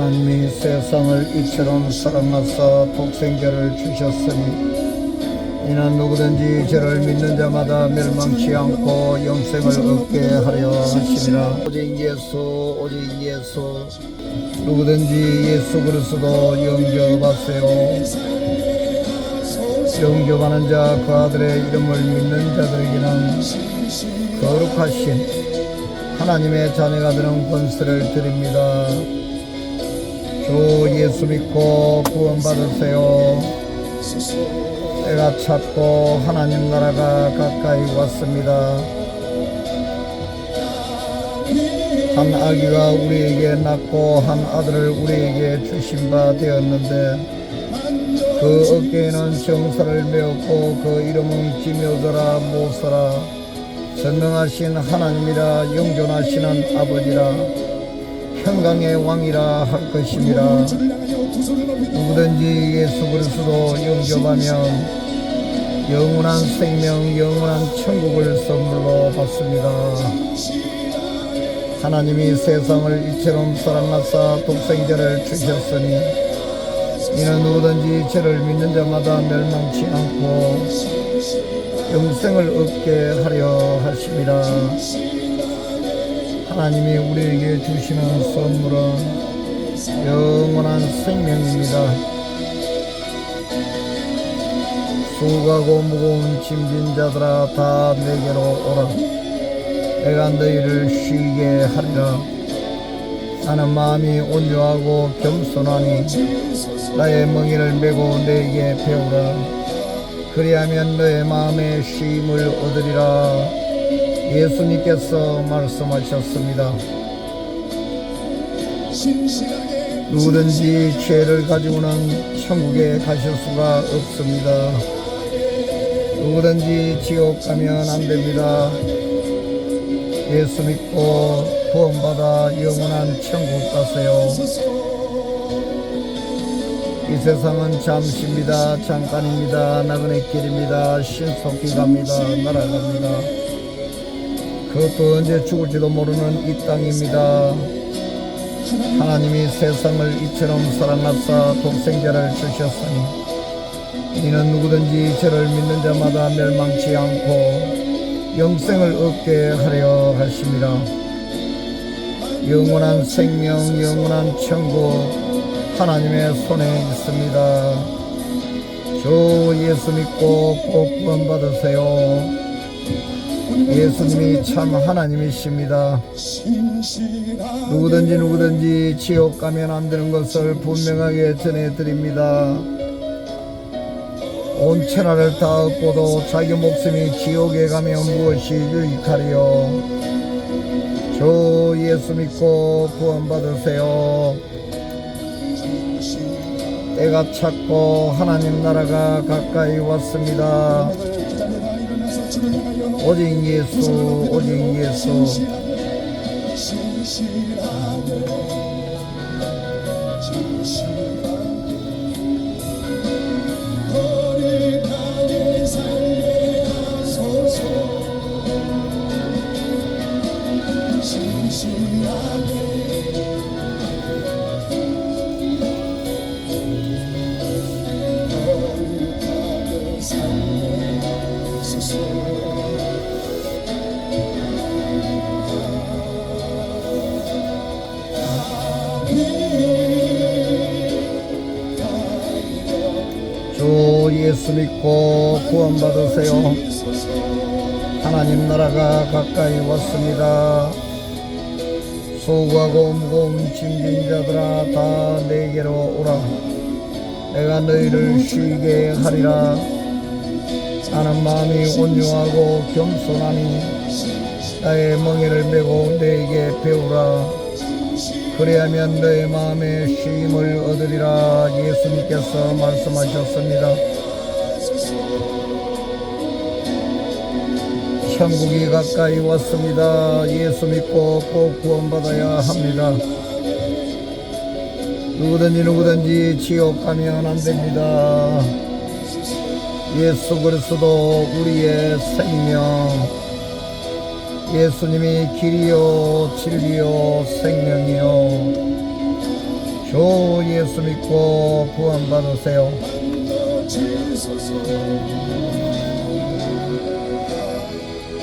하나님이 세상을 이처럼 사랑하사 독생자를 주셨으니 이는 누구든지 저를 믿는 자마다 멸망치 않고 영생을 얻게 하려 하심이라. 오직 예수 오직 예수. 누구든지 예수 그리스도 영접하세요. 영접하는 자 그 아들의 이름을 믿는 자들에게는 거룩하신 하나님의 자녀가 되는 권세를 드립니다. 주 예수 믿고 구원받으세요. 때가 찼고 하나님 나라가 가까이 왔습니다. 한 아기가 우리에게 낳고 한 아들을 우리에게 주신 바 되었는데 그 어깨에는 정사를 메었고 그 이름은 기묘더라 모서라 선명하신 하나님이라 영존하시는 아버지라 평강의 왕이라 할 것임이라 누구든지 예수 그리스도 영접하면 영원한 생명 영원한 천국을 선물로 받습니다. 하나님이 세상을 이처럼 사랑하사 독생자를 주셨으니 이는 누구든지 저를 믿는 자마다 멸망치 않고 영생을 얻게 하려 하심이라 하나님이 우리에게 주시는 선물은 영원한 생명입니다. 수고하고 무거운 짐진 자들아 다 내게로 오라. 내가 너희를 쉬게 하리라. 나는 마음이 온유하고 겸손하니 나의 멍에를 메고 내게 배우라. 그리하면 너의 마음에 쉼을 얻으리라 예수님께서 말씀하셨습니다 누구든지 죄를 가지고는 천국에 가실 수가 없습니다 누구든지 지옥 가면 안 됩니다 예수 믿고 구원받아 영원한 천국 가세요 이 세상은 잠시입니다. 잠깐입니다. 나그네 길입니다. 신속히 갑니다. 날아갑니다. 그것도 언제 죽을지도 모르는 이 땅입니다. 하나님이 세상을 이처럼 사랑하사 독생자를 주셨으니 이는 누구든지 저를 믿는 자마다 멸망치 않고 영생을 얻게 하려 하심이라 영원한 생명 영원한 천국 하나님의 손에 있습니다. 주 예수 믿고 꼭 구원받으세요. 예수님이 참 하나님이십니다. 누구든지 누구든지 지옥 가면 안 되는 것을 분명하게 전해드립니다. 온 천하를 다 얻고도 자기 목숨이 지옥에 가면 무엇이 유익하리요? 주 예수 믿고 구원받으세요. 때가 찼고 하나님 나라가 가까이 왔습니다. 오직 예수, 오직 예수. 주 예수 믿고 구원받으세요. 하나님 나라가 가까이 왔습니다. 수고하고 무거운 짐진 자들아 다 내게로 오라. 내가 너희를 쉬게 하리라. 나는 마음이 온유하고 겸손하니 나의 멍에를 메고 내게 배우라. 그리하면 너의 마음에 쉼을 얻으리라 예수님께서 말씀하셨습니다. 천국이 가까이 왔습니다. 예수 믿고 꼭 구원받아야 합니다. 누구든지 누구든지 지옥 가면 안 됩니다. 예수 그리스도 우리의 생명 예수님이 길이요 진리요 생명이요 주또 예수 믿고 구원받으세요.